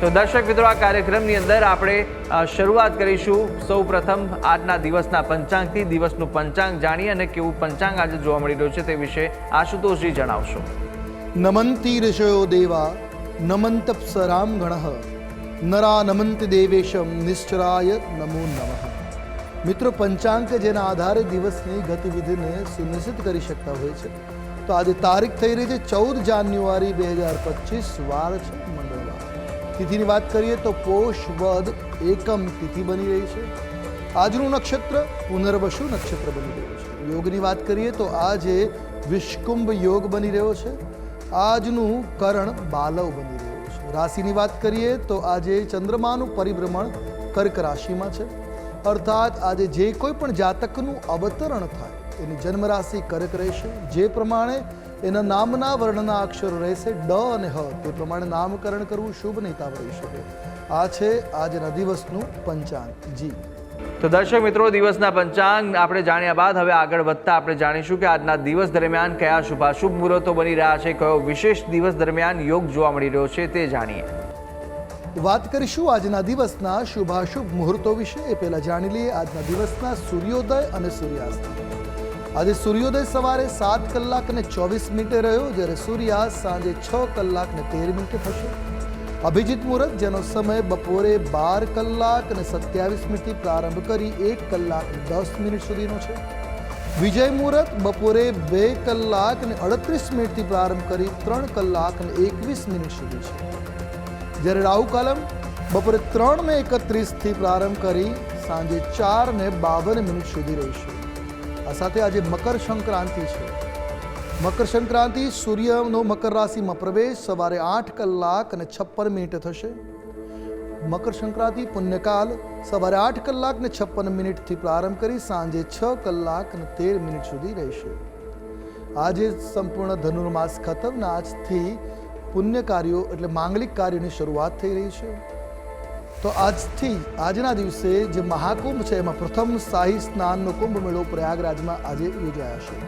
તો દર્શક મિત્રો, આ કાર્યક્રમની અંદર આપણે શરૂઆત કરીશું સૌ પ્રથમ આજના દિવસના પંચાંગથી, દિવસનું પંચાંગ જાણીએ અને કેવું પંચાંગ આજે જોવા મળી રહ્યું છે તે વિશે આશુતોષજી જણાવશો. નમંતી ઋષયો દેવા નમંતપસરામ ગણ, નરા નમંત દેવેશમ નિશ્ચરાય નમો નમઃ. મિત્રો, પંચાંગ જેના આધારે દિવસની ગતિવિધિને સુનિશ્ચિત કરી શકતા હોય છે. તો આજે તારીખ થઈ રહી છે ચૌદ જાન્યુઆરી બે હજાર પચીસ, વાર છે તિથિની વાત કરીએ તો પોષ, વદ, એકમ તિથિ બની રહી છે. આજનું નક્ષત્ર પુનર્વસુ નક્ષત્ર બની રહ્યું છે. યોગની વાત કરીએ તો આજે વિષ્કુંભ યોગ બની રહ્યો છે. આજનું કરણ બાલવ બની રહ્યું છે. રાશિની વાત કરીએ તો આજે ચંદ્રમાનું પરિભ્રમણ કર્ક રાશિમાં છે. અર્થાત આજે જે કોઈ પણ જાતકનું અવતરણ થાય, એની જન્મ રાશિ કર્ક રહેશે. જે પ્રમાણે એના નામના વર્ણના અક્ષરો રહેશે ડ અને હ. તે પ્રમાણે નામકરણ કરવું શુભ નહીં રહી શકે. આ છે આજના દિવસનું પંચાંગ. જી. તો દર્શક મિત્રો દિવસના પંચાંગ આપણે જાણ્યા બાદ હવે આગળ વધતા આપણે જાણીશું કે આજના દિવસ દરમિયાન કયા શુભાશુભ મુહૂર્તો બની રહ્યા છે કયો વિશેષ દિવસ દરમિયાન યોગ જોવા મળી રહ્યો છે તે જાણીએ. વાત કરીશું આજના દિવસના શુભાશુભ મુહૂર્તો વિશે. એ પહેલા જાણી લઈએ આજના દિવસના સૂર્યોદય અને સૂર્યાસ્ત. આજે સૂર્યોદય સવારે સાત કલાક અને ચોવીસ મિનિટે રહ્યો, જ્યારે સૂર્યાસ્ત સાંજે છ કલાક ને તેર મિનિટે થશે. અભિજીત મુહૂર્ત, જેનો સમય બપોરે બાર કલાક અને સત્યાવીસ મિનિટથી પ્રારંભ કરી એક કલાક દસ મિનિટ સુધીનો છે. વિજય મુહૂર્ત, બપોરે બે કલાક અને અડત્રીસ મિનિટથી પ્રારંભ કરી ત્રણ કલાક અને એકવીસ મિનિટ સુધી છે. જ્યારે રાહુ કાલમ, બપોરે ત્રણ ને એકત્રીસથી પ્રારંભ કરી સાંજે ચાર ને બાવન મિનિટ સુધી રહેશે. આ સાથે આજે મકર સંક્રાંતિ છે. મકર સંક્રાંતિ સૂર્યનો મકર રાશિમાં પ્રવેશ, સવારે આઠ કલાક અને છપ્પન મિનિટે થશે. મકર સંક્રાંતિ પુણ્યકાલ, સવારે આઠ કલાક ને છપ્પન મિનિટથી પ્રારંભ કરી સાંજે છ કલાક અને તેર મિનિટ સુધી રહેશે. આજે સંપૂર્ણ ધનુર્માસ ખતમ આજથી પુણ્ય કાર્યો એટલે માંગલિક કાર્યોની શરૂઆત થઈ રહી છે. તો આજથી, આજના દિવસે જે મહાકુંભ છે, એમાં પ્રથમ શાહી સ્નાનનો કુંભ મેળો પ્રયાગરાજમાં આજે યોજાયા છે.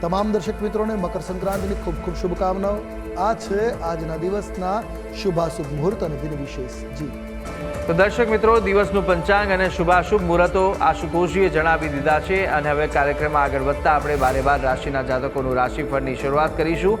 તમામ દર્શક મિત્રોને મકર સંક્રાંતિની ખૂબ ખૂબ શુભકામનાઓ. આ છે આજના દિવસના શુભાશુભ મુહૂર્ત અને દિન વિશેષ. જી. તો દર્શક મિત્રો, દિવસનું પંચાંગ અને શુભાશુભ મુહૂર્તો આશુતોષજીએ જણાવી દીધા છે અને હવે કાર્યક્રમમાં આગળ વધતા આપણે બારે બાર રાશિના જાતકોનું રાશિફળની શરૂઆત કરીશું.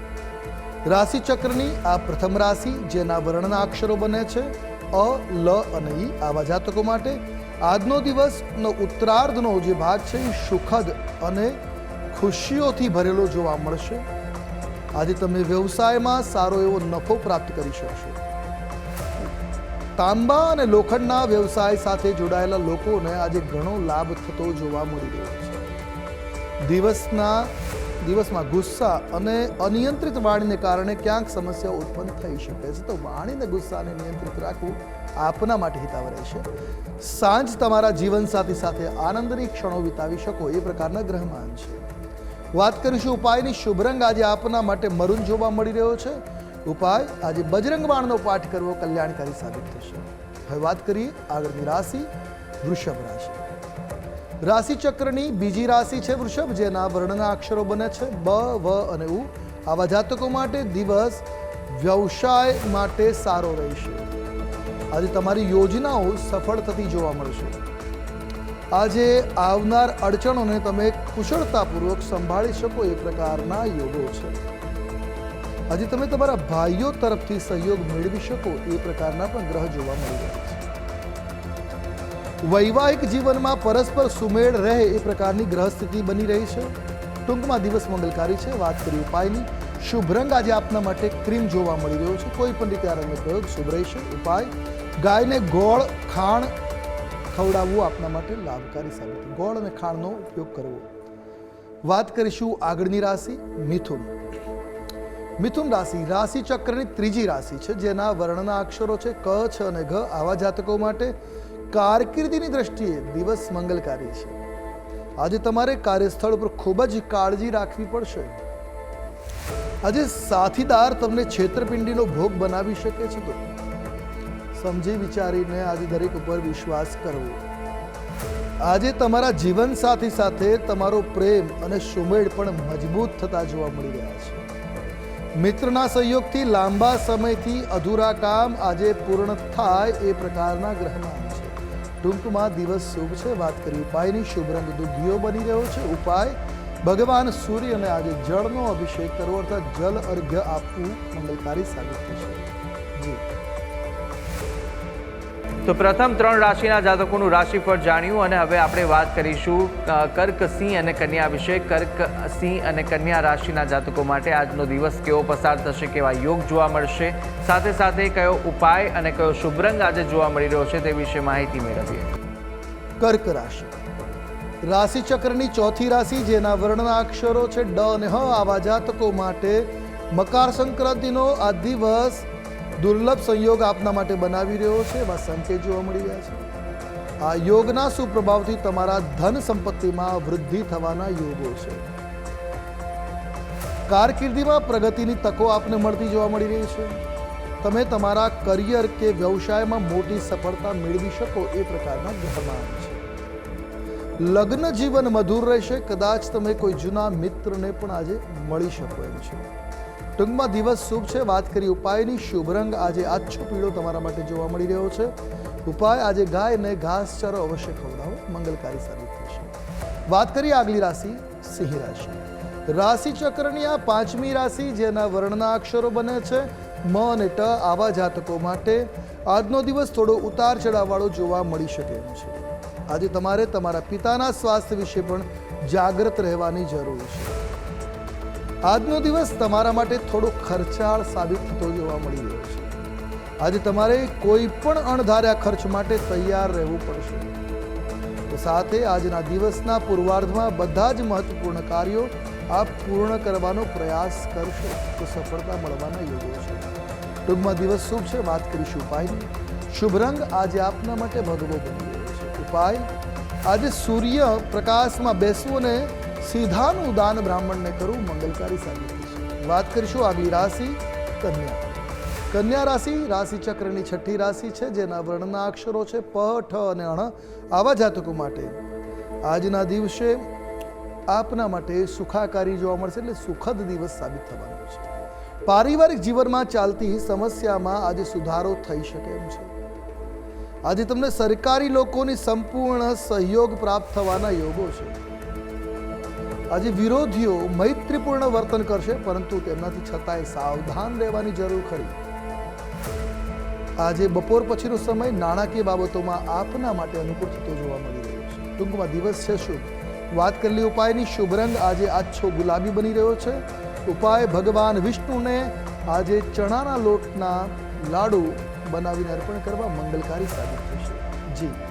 રાશિ ચક્રની આ પ્રથમ રાશિ, જેના વર્ણના અક્ષરો બને છે, અ, લ અને ઈ, આવા જાતકો માટે. આજનો દિવસનો ઉત્તરાર્ધનો જે ભાગ છે એ સુખદ અને ખુશીઓથી ભરેલો જોવા મળશે. આજે તમે વ્યવસાયમાં સારો એવો નફો પ્રાપ્ત કરી શકશો. તાંબા અને લોખંડના વ્યવસાય સાથે જોડાયેલા લોકોને આજે ઘણો લાભ થતો જોવા મળી રહ્યો છે. દિવસના દિવસમાં ગુસ્સા અને અનિયંત્રિત વાણીને કારણે ક્યાંક સમસ્યા ઉત્પન્ન થઈ શકે છે. તો વાણીને ગુસ્સાને નિયંત્રિત રાખવું આપના માટે હિતાવ રહેશે. સાંજ તમારા જીવનસાથી સાથે આનંદની ક્ષણો વિતાવી શકો, એ પ્રકારના ગ્રહમાન છે. વાત કરીશું ઉપાયની. શુભ રંગ આજે આપના માટે મરૂન જોવા મળી રહ્યો છે. ઉપાય, આજે બજરંગ બાણનો પાઠ કરવો કલ્યાણકારી સાબિત થશે. હવે વાત કરીએ આગળની રાશિ, વૃષભ રાશિ. રાશિ ચક્રની બીજી રાશિ છે વૃષભ, જેના વર્ણના અક્ષરો બને છે બ, વ અને ઉ. આવા જાતકો માટે દિવસ વ્યવસાય માટે સારો રહેશે. આજે તમારી યોજનાઓ સફળ થતી જોવા મળશે. આજે આવનાર અડચણોને તમે કુશળતાપૂર્વક સંભાળી શકો એ પ્રકારના યોગો છે. આજે તમે તમારા ભાઈઓ તરફથી સહયોગ મેળવી શકો એ પ્રકારના પણ ગ્રહ જોવા મળી રહ્યા વૈવાહિક જીવનમાં પરસ્પર સુમેળ રહે એ પ્રકારની ગ્રહ સ્થિતિ બની રહી છે. ટૂંકમાં દિવસ મંગલકારી છે. વાત કરી ઉપાયની. શુભ રંગ આજે આપના માટે ક્રીમ જોવા મળી રહ્યો છે. કોઈ પણ રીતે આ રંગનો પ્રયોગ શુભ રહેશે. ઉપાય, ગાયને ગોળ, ખાણ ખવડાવવું આપના માટે લાભકારી સાબિત. ગોળ અને ખાણનો ઉપયોગ કરવો. વાત કરીશું આગળની રાશિ, મિથુન. મિથુન રાશિ રાશિ ચક્રની ત્રીજી રાશિ છે, જેના વર્ણના અક્ષરો છે, ક, છ અને ઘ. આવા જાતકો માટે કારકિર્દીની દ્રષ્ટિએ દિવસ મંગલકારી છે. આજે તમારે કાર્યસ્થળ પર ખૂબ જ કાળજી રાખવી પડશે. આજે સાથીદાર તમને છેતરપિંડીનો ભોગ બનાવી શકે છે તો. સમજી વિચારીને આજે દરેક ઉપર વિશ્વાસ કરવો. આજે તમારા જીવન સાથી સાથે તમારો પ્રેમ અને સુમેળ પણ મજબૂત થતા જોવા મળી રહ્યા છે. મિત્રના સહયોગથી લાંબા સમયથી અધૂરા કામ આજે પૂર્ણ થાય એ પ્રકારના ગ્રહમાન છે ટૂંકમાં દિવસ શુભ છે. વાત કરી ઉપાયની, શુભ રંગ દુધિયો બની રહ્યો છે. ઉપાય, ભગવાન સૂર્ય અને આજે જળનો અભિષેક કરવો અર્થાત જલ અર્ઘ્ય આપવું મંગલકારી સાબિત થશે. તો પ્રથમ ત્રણ રાશિના જાતકોનું રાશિફળ જાણ્યું અને હવે આપણે વાત કરીશું કર્ક સિંહ અને કન્યા વિશે. કર્ક સિંહ અને કન્યા રાશિના જાતકો માટે આજનો દિવસ કેવો પસાર થશે, કેવા યોગ જોવા મળશે, સાથે સાથે કયો ઉપાય અને કયો શુભ રંગ આજે જોવા મળી રહ્યો છે તે વિશે માહિતી મેળવીએ. કર્ક રાશિ. રાશિચક્રની ચોથી રાશિ, જેના વર્ણના અક્ષરો છે ડ અને હ, આવા જાતકો માટે મકર સંક્રાંતિનો આ દિવસ દુર્લભ સંયોગ આપના માટે બનાવી રહ્યો છે, એવા સંકેત જોવા મળી રહ્યા છે. આ યોગના સુપ્રભાવથી તમારા ધન સંપત્તિમાં વૃદ્ધિ થવાના યોગો છે. કારકિર્દીમાં પ્રગતિની તકો આપને મળતી જોવા મળી રહી છે. તમે તમારા કરિયર કે વ્યવસાયમાં મોટી સફળતા મેળવી શકો એ પ્રકારના ગ્રહમાન છે. લગ્ન જીવન મધુર રહેશે, કદાચ તમે કોઈ જૂના મિત્રને પણ આજે મળી શકો એમ છે. ટૂંકમાં દિવસ શુભ છે. વાત કરી ઉપાયની. શુભ રંગ આજે આછો પીળો તમારા માટે જોવા મળી રહ્યો છે. ઉપાય આજે ગાયને ઘાસચારો અવશ્ય ખવડાવો. મંગલકારી સાબિત થશે. વાત કરીએ આગલી રાશિ, સિંહ રાશિ. રાશિ ચક્રની આ પાંચમી રાશિ જેના વર્ણના અક્ષરો બને છે. મ અને ટ આવા જાતકો માટે આજનો દિવસ થોડો ઉતાર ચઢાવવાળો જોવા મળી શકે એમ છે. આજે તમારે તમારા પિતાના સ્વાસ્થ્ય વિશે પણ જાગૃત રહેવાની જરૂર છે. આજનો દિવસ તમારા માટે થોડો ખર્ચાળ સાબિત થતો જોવા મળી રહ્યો છે. આજે તમારે કોઈ પણ અણધાર્યા ખર્ચ માટે તૈયાર રહેવું પડશે. તો સાથે આજના દિવસના પૂર્વાર્ધમાં બધા જ મહત્વપૂર્ણ કાર્યો આપ પૂર્ણ કરવાનો પ્રયાસ કરશો તો સફળતા મળવાના યોગ્ય છે. ટૂંકમાં દિવસ શુભ છે. વાત કરીશું ઉપાયની. શુભ રંગ આજે આપના માટે ભગવો બની રહ્યો છે. ઉપાય, આજે સૂર્ય પ્રકાશમાં બેસવું અને સીધાનું દાન બ્રાહ્મણને કરવું મંગલકારી સાબિત થશે વાત કરીશું આગલી રાશિ, કન્યા. કન્યા રાશિ રાશિ ચક્રની છઠ્ઠી રાશિ છે, જેના વર્ણના અક્ષરો છે, પ, ઠ અને અણ આવા જાતકો માટે. આજના દિવસે આપના માટે સુખાકારી જોવા મળશે, એટલે સુખદ દિવસ સાબિત થવાનો છે. પારિવારિક જીવનમાં ચાલતી સમસ્યામાં આજે સુધારો થઈ શકે એમ છે. આજે તમને સરકારી લોકોની સંપૂર્ણ સહયોગ પ્રાપ્ત થવાના યોગો છે. આજે વિરોધીઓ મૈત્રીપૂર્ણ વર્તન કરશે, પરંતુ તેમનાથી છતાંય સાવધાન રહેવાની જરૂર ખરી. આજે બપોર પછીનો સમય નાણાકીય બાબતોમાં આપના માટે અનુકૂળ થતો જોવા મળી રહ્યો છે. ટૂંકમાં દિવસ છે શુભ. વાત કરેલી ઉપાયની શુભ રંગ આજે આછો ગુલાબી બની રહ્યો છે. ઉપાય ભગવાન વિષ્ણુને આજે ચણાના લોટના લાડુ બનાવીને અર્પણ કરવા મંગલકારી સાબિત થશે. જી.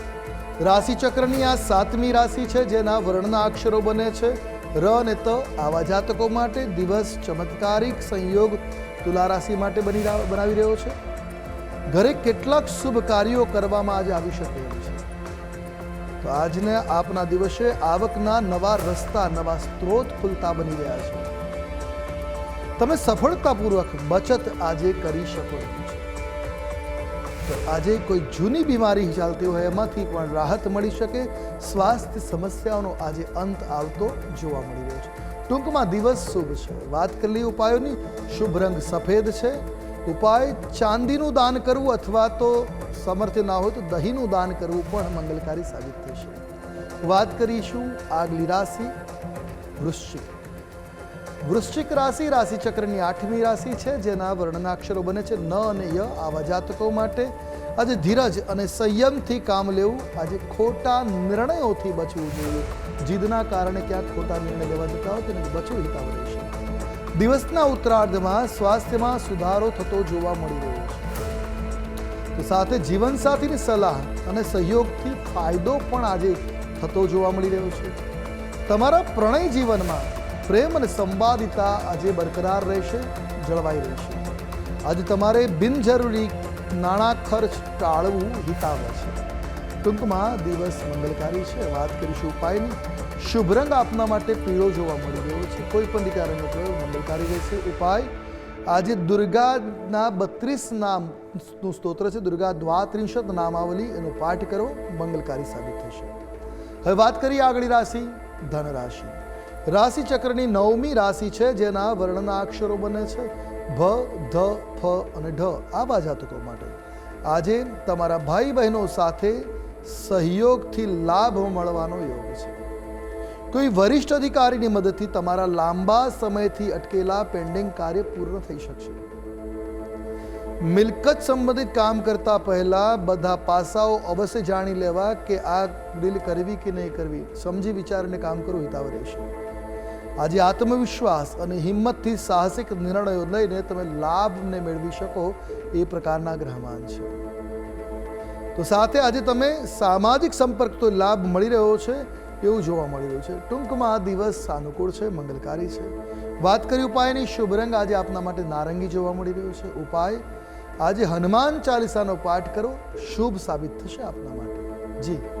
રાશિ ચક્રની આ સાતમી રાશિ છે, જેના વર્ણના અક્ષરો બને છે. ર અને ત આવા જાતકો માટે દિવસ ચમત્કારિક સંયોગ તુલા રાશિ માટે બની બનાવી રહ્યો છે. ઘરે કેટલાક શુભ કાર્યો કરવામાં આજે આવી શકે એમ છે. તો આજને આપના દિવસે આવકના નવા રસ્તા, નવા સ્ત્રોત ખુલતા બની રહ્યા છે. તમે સફળતાપૂર્વક બચત આજે કરી શકો છે. તો આજે કોઈ જૂની બીમારી ચાલતી હોય એમાંથી પણ રાહત મળી શકે. સ્વાસ્થ્ય સમસ્યાઓનો આજે અંત આવતો જોવા મળી રહ્યો છે. ટૂંકમાં દિવસ શુભ છે. વાત કરી ઉપાયોની. શુભ રંગ સફેદ છે. ઉપાય ચાંદીનું દાન કરવું અથવા તો સમર્થ્ય ના હોય તો દહીંનું દાન કરવું પણ મંગલકારી સાબિત થશે. વાત કરીશું આગલી રાશિ વૃશ્ચિક. વૃશ્ચિક રાશિ, રાશિચક્રની આઠમી રાશિ છે, જેના વર્ણનાક્ષરો બને છે, ન અને ય આવા જાતકો માટે. આજે ધીરજ અને સંયમથી કામ લેવું, આજે ખોટા નિર્ણયોથી બચવું જોઈએ. જીદના કારણે ક્યાંક ખોટા નિર્ણય લેવા જતા હોય, તેને બચવું હિતાવ રહેશે દિવસના ઉત્તરાર્ધમાં સ્વાસ્થ્યમાં સુધારો થતો જોવા મળી રહ્યો છે. તો સાથે જીવનસાથીની સલાહ અને સહયોગથી ફાયદો પણ આજે થતો જોવા મળી રહ્યો છે. તમારા પ્રણય જીવનમાં પ્રેમ અને સંવાદિતા આજે બરકરાર રહેશે, જળવાઈ રહેશે. આજે તમારે બિનજરૂરી નાણાં ખર્ચ ટાળવું હિતાવ છે. ટૂંકમાં દિવસ મંગલકારી છે. વાત કરીશું ઉપાયની. શુભ રંગ આપના માટે પીળો જોવા મળી રહ્યો છે. કોઈ પણ રીતે રંગ પ્રયોગ મંગલકારી રહેશે. ઉપાય, આજે દુર્ગાના બત્રીસ નામનું સ્તોત્ર છે. દુર્ગા દ્વાત્રિંશત નામાવલી. એનો પાઠ કરો. મંગલકારી સાબિત થશે. હવે વાત કરીએ આગળ રાશિ ધન રાશિ રાશિ ચક્રની નવમી રાશિ છે, જેના વર્ણના અક્ષરો બને છે. ભ, ધ, ફ અને ઢ આવા જાતકો માટે. આજે તમારા ભાઈ બહેનો સાથે સહયોગથી લાભ મળવાનો યોગ છે. કોઈ વરિષ્ઠ અધિકારીની મદદથી તમારા લાંબા સમયથી અટકેલા પેન્ડિંગ કાર્ય પૂર્ણ થઈ શકશે. મિલકત સંબંધિત કામ કરતા પહેલા બધા પાસાઓ અવશ્ય જાણી લેવા કે આ ડીલ કરવી કે નહીં કરવી, સમજી વિચારીને કામ કરવું હિતાવ રહેશે. આજે આત્મવિશ્વાસ અને હિંમતથી સાહસિક નિર્ણયો લઈને તમે લાભને મેળવી શકો એ પ્રકારના ગ્રહમાન છે. તો સાથે આજે તમે સામાજિક સંપર્ક તો લાભ મળી રહ્યો છે એવું જોવા મળી રહ્યું છે. ટૂંકમાં આ દિવસ સાનુકૂળ છે, મંગલકારી છે. વાત કરી ઉપાયની શુભ રંગ આજે આપના માટે નારંગી જોવા મળી રહ્યો છે. ઉપાય, આજે હનુમાન ચાલીસાનો પાઠ કરો. શુભ સાબિત થશે આપના માટે. જી.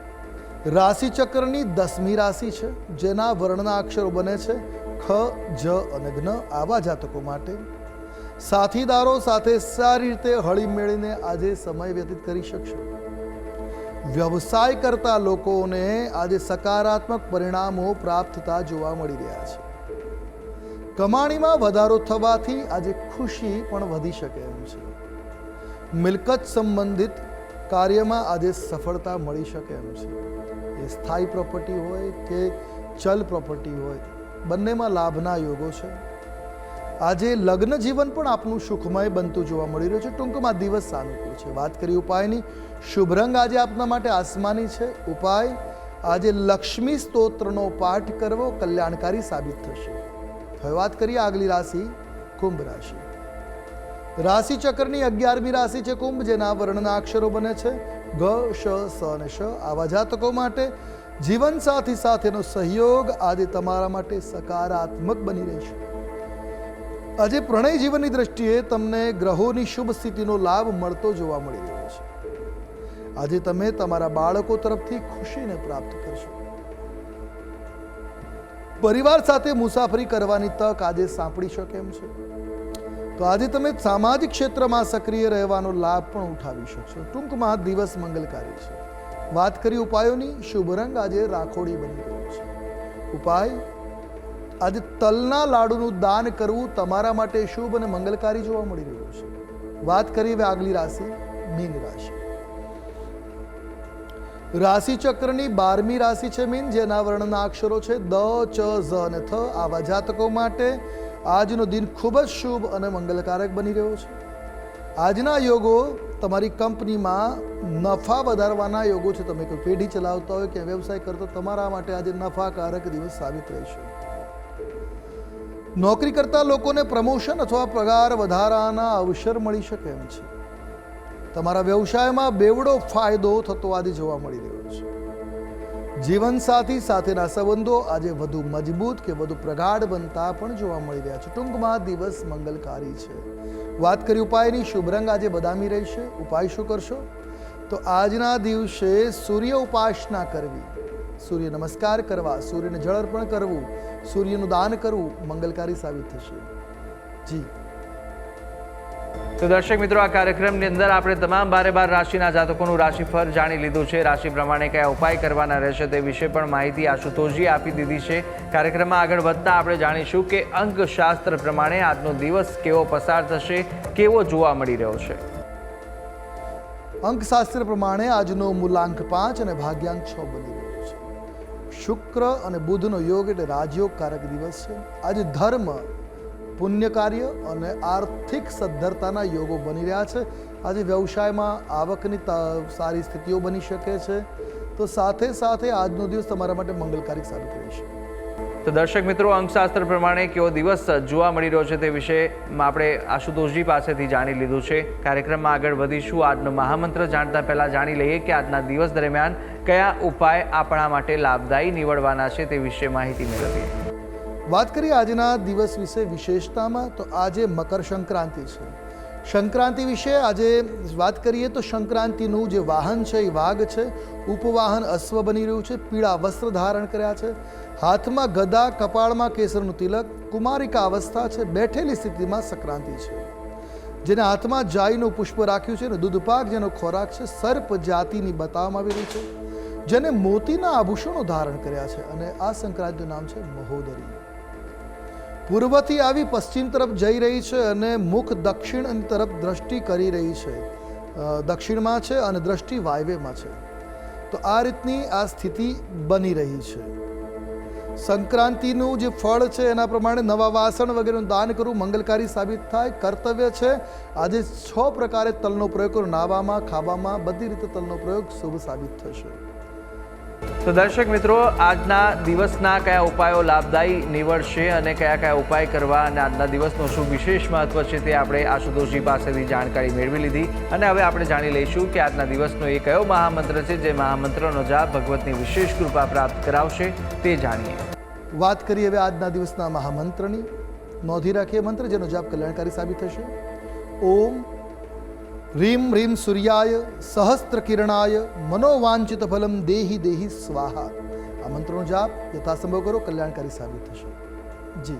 રાશિ ચક્રની દસમી રાશિ છે, જેના વર્ણના અક્ષરો બને છે, ખ, જ અને જ્ઞ આવા જાતકો માટે. સાથીદારો સાથે સારી રીતે હળી મેળીને આજે સમય વ્યતીત કરી શકશો. વ્યવસાય કરતા લોકોને આજે સકારાત્મક પરિણામો પ્રાપ્ત થતા જોવા મળી રહ્યા છે. કમાણીમાં વધારો થવાથી આજે ખુશી પણ વધી શકે એમ છે. મિલકત સંબંધિત કાર્યમાં આજે સફળતા મળી શકે એમ છે. એ સ્થાયી પ્રોપર્ટી હોય કે ચલ પ્રોપર્ટી હોય, બંનેમાં લાભના યોગો છે. આજે લગ્ન જીવન પણ આપનું સુખમય બનતું જોવા મળી રહ્યું છે. ટૂંકમાં દિવસ સાનુકૂળ છે. વાત કરી ઉપાયની. શુભ રંગ આજે આપના માટે આસમાની છે. ઉપાય, આજે લક્ષ્મી સ્તોત્રનો પાઠ કરવો કલ્યાણકારી સાબિત થશે. હવે વાત કરીએ આગલી રાશિ, કુંભ રાશિ. રાશિ ચક્રની અગિયારમી રાશિ છે કુંભ, જેના વર્ણના અક્ષરો બને છે. ગ, શ, સ અને શ આવા જાતકો માટે જીવનસાથી સાથેનો સહયોગ આજે તમારા માટે સકારાત્મક બની રહેશે આજે પ્રણય જીવનની દ્રષ્ટિએ તમને ગ્રહોની શુભ સ્થિતિનો લાભ મળતો જોવા મળી રહ્યો છે. આજે તમે તમારા બાળકો તરફથી ખુશીને પ્રાપ્ત કરશો. પરિવાર સાથે મુસાફરી કરવાની તક આજે સાંપડી શકે એમ છે. તો આજે તમે સામાજિક ક્ષેત્રમાં સક્રિય રહેવાનો લાભ પણ ઉઠાવી શકશો. ટૂંકમાં દિવસ મંગલકારી છે. વાત કરી ઉપાયોની, શુભ રંગ આજે રાખોડી બની રહ્યો છે. ઉપાય, આજે તલના લાડુનું દાન કરવું તમારા માટે શુભ અને મંગલકારી જોવા મળી રહ્યું છે. વાત કરીએ હવે આગલી રાશિ, મીન રાશિ. રાશિ ચક્રની બારમી રાશિ છે મીન, જેના વર્ણના અક્ષરો છે દ, ચ, ઝ અને થ. આવા જાતકો માટે આજનો દિન ખૂબ જ શુભ અને મંગલકારક બની રહ્યો છે. આજના યોગો તમારી કંપનીમાં નફા વધારવાના યોગો છે. તમે કોઈ પેઢી ચલાવતા હોય કે વ્યવસાય કરતો તમારા માટે આજે નફાકારક દિવસ સાબિત રહેશે. નોકરી કરતા લોકોને પ્રમોશન અથવા પગાર વધારાના અવસર મળી શકે એમ છે. તમારા વ્યવસાયમાં બેવડો ફાયદો થતો આજે જોવા મળી રહ્યો છે. જીવનસાથી સાથેના સંબંધો આજે વધુ મજબૂત કે વધુ પ્રગાઢ બનતા પણ જોવા મળી રહ્યા છે. ટૂંકમાં દિવસ મંગલકારી છે. વાત કરી ઉપાયની, શુભ રંગ આજે બદામી રહેશે. ઉપાય શું કરશો? તો આજના દિવસે સૂર્ય ઉપાસના કરવી. સૂર્ય નમસ્કાર કરવા, સૂર્યને જળ અર્પણ કરવું, સૂર્યનું દાન કરવું મંગલકારી સાબિત થશે. જી. તો દર્શક મિત્રો, આ કાર્યક્રમની અંદર આપણે તમામ બારે બાર રાશિના જાતકોનું રાશિફળ જાણી લીધું છે. રાશિ પ્રમાણે કયા ઉપાય કરવાના રહેશે તે વિશે પણ માહિતી આશુતોષજી આપી દીધી છે. કાર્યક્રમમાં આગળ વધતા આપણે જાણીશું કે અંકશાસ્ત્ર પ્રમાણે આજનો દિવસ કેવો પસાર થશે, કેવો જોવા મળી રહ્યો છે. અંકશાસ્ત્ર પ્રમાણે આજનો મૂલાંક પાંચ અને ભાગ્યાંક છ બની રહ્યો છે. શુક્ર અને બુધનો યોગ એટલે રાજયોગકારક દિવસ છે. આજે ધર્મ પુણ્ય કાર્ય અને આર્થિક સદ્ધરતાના યોગો બની રહ્યા છે. આજે વ્યવસાયમાં આવકની સારી સ્થિતિઓ બની શકે છે. તો સાથે સાથે આજનો દિવસ તમારા માટે મંગલકારી સાબિત રહેશે તો દર્શક મિત્રો, અંકશાસ્ત્ર પ્રમાણે કેવો દિવસ જોવા મળી રહ્યો છે તે વિશે આપણે આશુતોષજી પાસેથી જાણી લીધું છે. કાર્યક્રમમાં આગળ વધીશું. આજનો મહામંત્ર જાણતા પહેલા જાણી લઈએ કે આજના દિવસ દરમિયાન કયા ઉપાય આપણા માટે લાભદાયી નીવડવાના છે તે વિશે માહિતી મેળવીએ. વાત કરીએ આજના દિવસ વિશે વિશેષતામાં, તો આજે મકર સંક્રાંતિ છે. સંક્રાંતિ વિશે આજે વાત કરીએ તો સંક્રાંતિનું જે વાહન છે, એ વાઘ છે. ઉપવાહન અશ્વ બની રહ્યું છે, પીળા વસ્ત્ર ધારણ કર્યા છે. હાથમાં ગદા, કપાળમાં કેસરનું તિલક, કુમારિકા અવસ્થા છે, બેઠેલી સ્થિતિમાં સંક્રાંતિ છે. જેના હાથમાં જાઈનું પુષ્પ રાખ્યું છે અને દૂધપાક જેનો ખોરાક છે, સર્પ જાતિની બતાવવામાં આવી રહી છે. જેને મોતીના આભૂષણો ધારણ કર્યા છે, અને આ સંક્રાંતિનું નામ છે મહોદરી. પૂર્વથી આવી પશ્ચિમ તરફ જઈ રહી છે અને મુખ દક્ષિણ તરફ દ્રષ્ટિ કરી રહી છે. દક્ષિણમાં છે અને દ્રષ્ટિ વાયવ્યમાં છે. તો આ રીતની આ સ્થિતિ બની રહી છે. સંક્રાંતિનું જે ફળ છે એના પ્રમાણે નવા વાસણ વગેરેનું દાન કરવું મંગલકારી સાબિત થાય. કર્તવ્ય છે. આજે છ પ્રકારે તલનો પ્રયોગ કરો. નાવામાં, ખાવામાં બધી રીતે તલનો પ્રયોગ શુભ સાબિત થશે. તો દર્શક મિત્રો, આજના દિવસના કયા ઉપાયો લાભદાયી નીવડશે અને કયા કયા ઉપાય કરવા અને આજના દિવસનું શું વિશેષ મહત્વ છે તે આપણે આશુતોષજી પાસેથી જાણકારી મેળવી લીધી. અને હવે આપણે જાણી લઈશું કે આજના દિવસનો એ કયો મહામંત્ર છે જે મહામંત્રનો જાપ ભગવતની વિશેષ કૃપા પ્રાપ્ત કરાવશે તે જાણીએ. વાત કરીએ હવે આજના દિવસના મહામંત્રની. નોંધી રાખીએ મંત્ર જેનો જાપ કલ્યાણકારી સાબિત થશે. ઓમ રીમ રીમ સૂર્યાય સહસ્ત્ર કિરણાય મનોવાંચિત ફલમ દેહી દેહી સ્વાહા આ મંત્રનો જાપ યથાસંભવ કરો કલ્યાણકારી સાબિત થશે જી